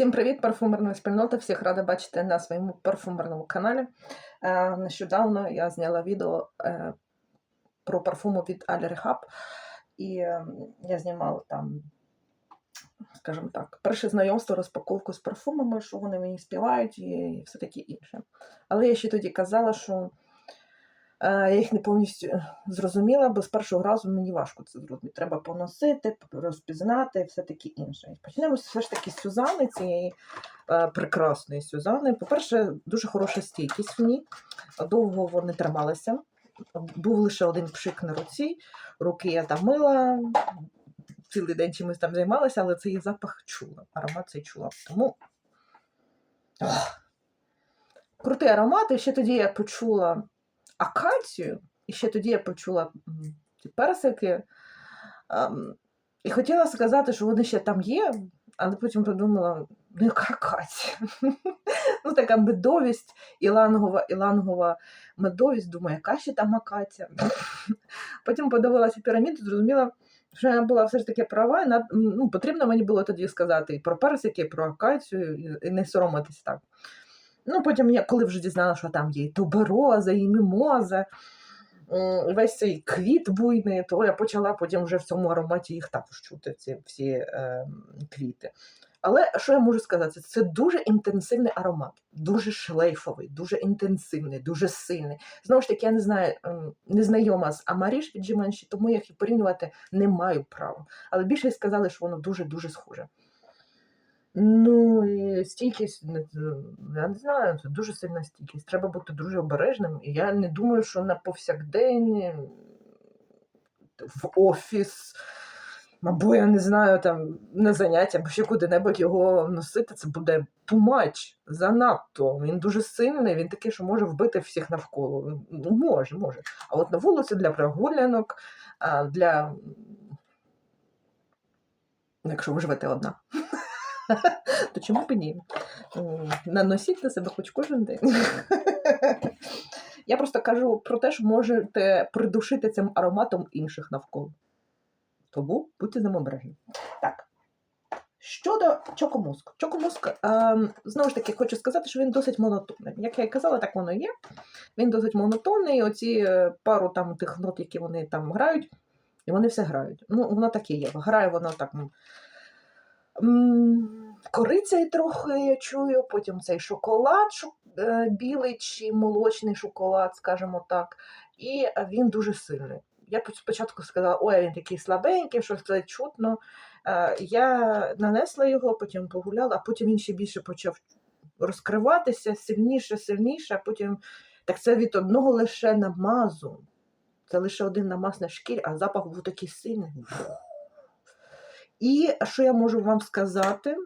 Всім привіт, парфумерна спільнота. Всіх рада бачити на своєму парфумерному каналі. Е, Нещодавно я зняла відео е, про парфуму від Rehab. І е, я знімала там, скажімо так, перше знайомство, розпаковку з парфумами, що вони мені співають і все таке інше. Але я ще тоді казала, що я їх не повністю зрозуміла, бо з першого разу мені важко це зрозуміти. Треба поносити, розпізнати і все таке інше. Почнемо все ж таки з Сюзани, цієї е, прекрасної Сюзани. По-перше, дуже хороша стійкість в ній. Довго вони трималися. Був лише один пшик на руці, руки я там мила, цілий день чимось там займалася, але цей запах чула, аромат цей чула. Тому Ох. крутий аромат. І ще тоді я почула акацію, і ще тоді я почула ті персики. Ем, і хотіла сказати, що вони ще там є, але потім подумала, ну яка акація? ну, така медовість, ілангова, ілангова медовість, думаю, яка ще там акація? потім подивилася піраміду, зрозуміла, що я була все ж таки права, і ну, потрібно мені було тоді сказати і про персики, і про акацію, і- не соромитись так. Ну, потім я, коли вже дізналася, що там є і тубероза, і мімоза, весь цей квіт буйний, то я почала потім вже в цьому ароматі їх також чути, ці всі е, квіти. Але що я можу сказати? Це дуже інтенсивний аромат, дуже шлейфовий, дуже інтенсивний, дуже сильний. Знову ж таки, я не знаю, не знайома з Амаріш від Givenchy, тому я їх порівнювати не маю права. Але більше сказали, що воно дуже-дуже схоже. Ну, і стійкість, не я не знаю, це дуже сильна стійкість. Треба бути дуже обережним. І я не думаю, що на повсякдень в офіс, або я не знаю, там на заняття, або ще куди-небудь його носити, це буде much, занадто. Він дуже сильний, він такий, що може вбити всіх навколо. Ну, може, може. А от на вулиці для прогулянок, для. Якщо ви живете одна. То чому б ні? Наносіть на себе хоч кожен день. Я просто кажу про те, що можете придушити цим ароматом інших навколо. Тому будьте з ним обережні. Так. Щодо Чокомуск. Чокомуск, ем, знову ж таки, хочу сказати, що він досить монотонний. Як я і казала, так воно і є. Він досить монотонний. Оці е, пару там тих нот, які вони там грають, і вони все грають. Ну, воно таке є. Грає воно так. Кориця і трохи я чую, потім цей шоколад шо- е, білий чи молочний шоколад, скажімо так. І він дуже сильний. Я спочатку сказала, ой, він такий слабенький, щось це чутно. Е, Я нанесла його, потім погуляла, а потім він ще більше почав розкриватися сильніше, сильніше, а потім так це від одного лише намазу. Це лише один намаз на шкірі, а запах був такий сильний. І що я можу вам сказати?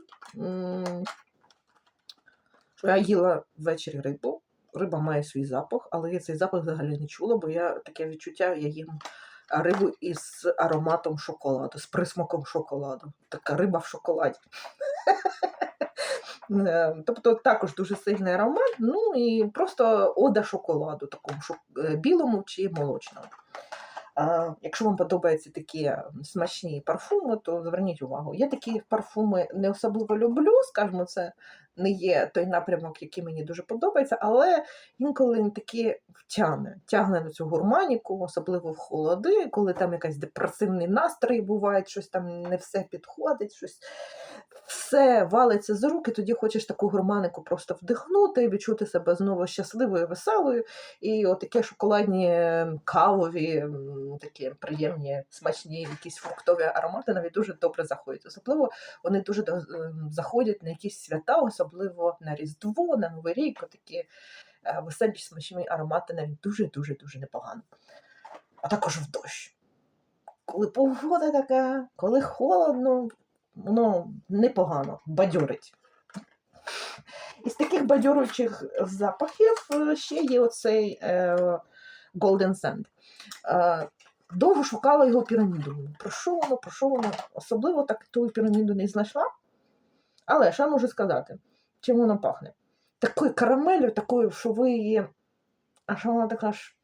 Що я їла ввечері рибу. Риба має свій запах, але я цей запах взагалі не чула, бо я таке відчуття, я їм рибу із ароматом шоколаду, з присмаком шоколаду. Така риба в шоколаді. Е, Тобто також дуже сильний аромат, ну і просто ода шоколаду, такому е, білому чи молочному. А, Якщо вам подобаються такі смачні парфуми, то зверніть увагу. Я такі парфуми не особливо люблю, скажімо, це не є той напрямок, який мені дуже подобається, але інколи він таки втягне, тягне на цю гурманіку, особливо в холоди, коли там якийсь депресивний настрій буває, щось там не все підходить, щось все валиться з рук, і тоді хочеш таку гурманику просто вдихнути, відчути себе знову щасливою, веселою. І отакі шоколадні ем, кавові, такі приємні, смачні, якісь фруктові аромати навіть дуже добре заходять. Особливо вони дуже ем, заходять на якісь свята, особливо на Різдво, на Новий рік, такі е, веселі смачні аромати навіть дуже-дуже дуже непогано. А також в дощ. Коли погода така, коли холодно, воно непогано, бадьорить. Із таких бадьоруючих запахів е, ще є оцей е, Golden Sand. Е, довго шукала його піраміду. Про що воно, про що воно? Особливо так ту піраміду не знайшла. Але що я можу сказати? Чим воно пахне? Такою карамелью, такою, що ви її. А що вона така ж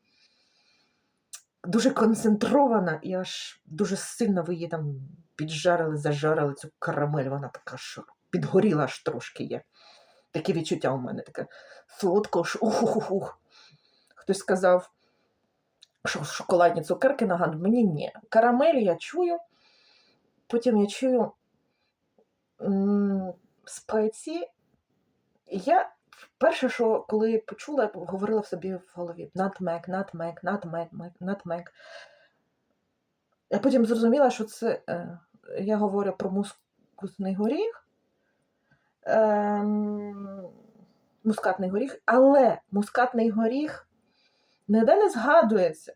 дуже концентрована і аж дуже сильно ви її там піджарили, зажарили цю карамель, вона така ж підгоріла аж трошки є. Таке відчуття у мене таке солодко, ш- ух-ух-ух. Хтось сказав, що шоколадні цукерки нагадують, мені ні. Карамель я чую, потім я чую спеції. Я перше, що коли почула, говорила в собі в голові натмек, натмек, натмек, натмек. Я потім зрозуміла, що це е, я говорю про мускусний горіх, ем, мускатний горіх, але мускатний горіх ніде не згадується.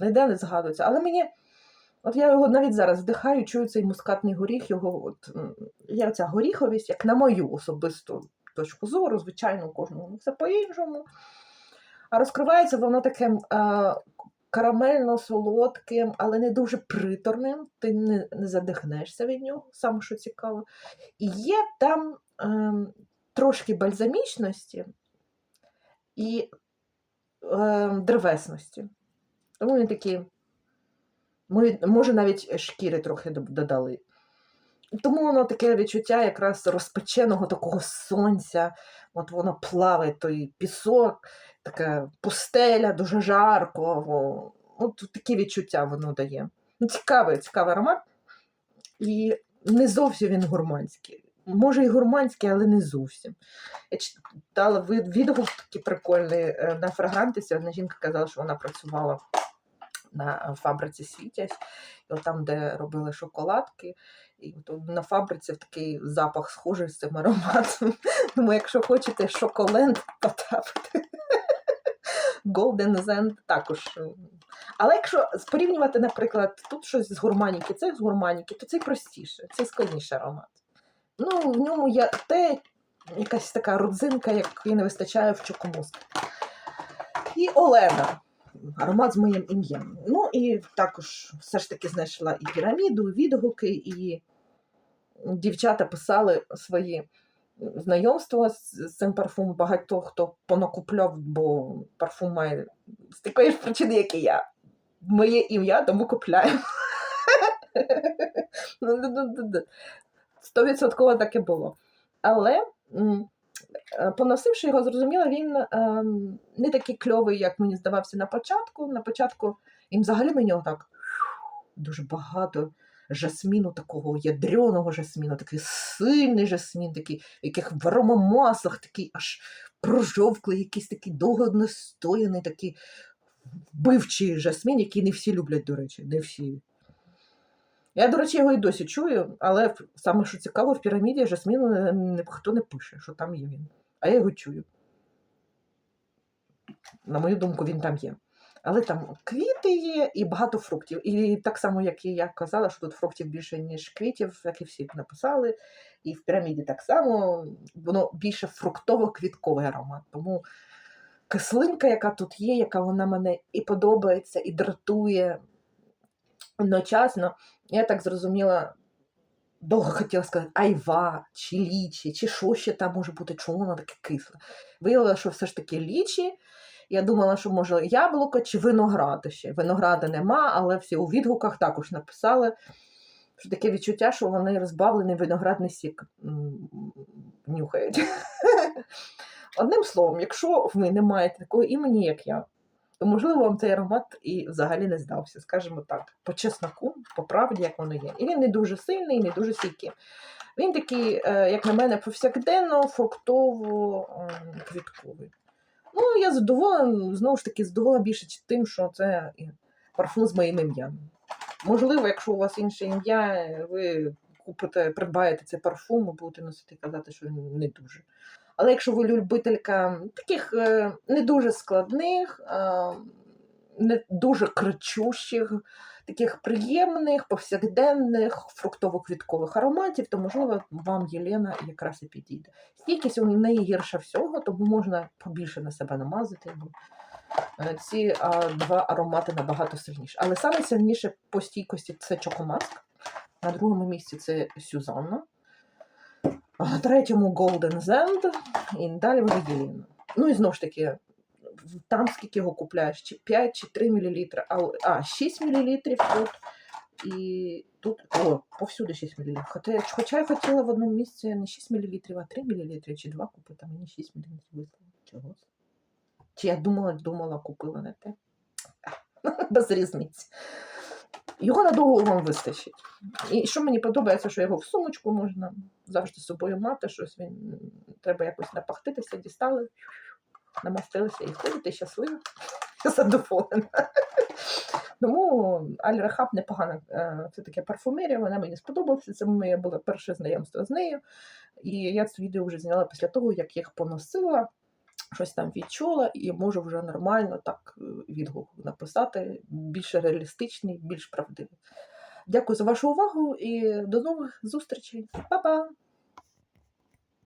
Ніде не згадується. Але мені, от я його навіть зараз вдихаю, чую цей мускатний горіх, його от, є ця горіховість, як на мою особисту точку зору, звичайно, у кожного все по-іншому. А розкривається воно таким е, карамельно-солодким, але не дуже приторним. Ти не, не задихнешся від нього, саме що цікаво. І є там е, трошки бальзамічності і е, древесності. Тому він ми- може, навіть шкіри трохи додали. Тому воно таке відчуття якраз розпеченого такого сонця. От воно плаває, той пісок, така пустеля, дуже жарко. От такі відчуття воно дає. Ну, цікавий, цікавий аромат. І не зовсім він гурманський. Може, і гурманський, але не зовсім. Я читала відгук такий прикольний е, на фрагрантисі. Одна жінка казала, що вона працювала на фабриці Світязь, там, де робили шоколадки, і на фабриці такий запах схожий з цим ароматом. Тому, якщо хочете шоколенд потрапити, Golden Zen також. е, Але якщо порівнювати, наприклад, тут щось з гурманіки, це з гурманіки, то це простіше, це складніший аромат. Ну, в ньому є те, якась така родзинка, якої не вистачає в чокомуску. І Олена. Аромат з моїм ім'ям. Ну і також все ж таки знайшла і піраміду, і відгуки, і дівчата писали свої знайомства з, з цим парфумом. Багато хто понакупляв, бо парфум має з такої ж причини, як і я. Моє ім'я, тому купляю. Ну, Стовідсотково так і було. Але е, поносивши його, зрозуміла, він ем, не такий кльовий, як мені здавався на початку. На початку і взагалі мені отак дуже багато жасміну, такого ядреного жасміну, такий сильний жасмін, такий, яких в аромамаслах, такий аж прожовклий, якийсь такий довго настояний, такий вбивчий жасмін, який не всі люблять, до речі, не всі. Я, до речі, його і досі чую, але саме що цікаво, в піраміді жасміну ніхто не пише, що там є він. А я його чую. На мою думку, він там є. Але там квіти є і багато фруктів. І так само, як і я казала, що тут фруктів більше, ніж квітів, як і всі написали. І в піраміді так само воно більше фруктово-квітковий аромат. Тому кислинка, яка тут є, яка вона мене і подобається, і дратує одночасно, я так зрозуміла, довго хотіла сказати айва, чи лічі, чи що ще там може бути, чому воно таке кисле. Виявила, що все ж таки лічі. Я думала, що може яблуко чи виноград ще. Винограда нема, але всі у відгуках також написали, що таке відчуття, що вони розбавлений виноградний сік нюхають. Одним словом, якщо ви не маєте такого імені, як я, то можливо вам цей аромат і взагалі не здався, скажімо так, по чесноку, по правді, як воно є. І він не дуже сильний, не дуже стійкий. Він такий, е, як на мене, повсякденно, фруктово-квітковий. Ну, я задоволена, знову ж таки, задоволена більше тим, що це парфум з моїм ім'ям. Можливо, якщо у вас інше ім'я, ви купите, придбаєте цей парфум і будете носити і казати, що він не дуже. Але якщо ви любителька таких е, не дуже складних, е, не дуже кричущих, таких приємних, повсякденних, фруктово-квіткових ароматів, то, можливо, вам Єлена якраз і підійде. Стійкість у неї гірша всього, тому можна побільше на себе намазати. е, Ці а, два аромати набагато сильніші. Але саме сильніше по стійкості це Чокомаск. На другому місці це Сюзанна. На третьому Golden Zend, і далі вже Єліна. Ну і знову ж таки, там скільки його купляєш, чи 5, чи 3 мл, а, а 6 мл тут І тут о, повсюди 6 мл. Хоча, хоча я хотіла в одному місці не 6 мл, а 3 мл чи 2 купити, а мені 6 мл вислали. Чого? Чи я думала, думала, купила не те. Без різниці. Його надовго вам вистачить. І що мені подобається, що його в сумочку можна завжди з собою мати, щось він треба якось напахтитися, дістали, намастилися і ходити щасливо, задоволена. Тому Аль Рахаб непогана це таке парфумерія, вона мені сподобалася. Це моє було перше знайомство з нею. І я це відео вже зняла після того, як їх поносила, щось там відчула, і можу вже нормально так е, відгук написати, більш реалістичний, більш правдивий. Дякую за вашу увагу і до нових зустрічей. Па-па!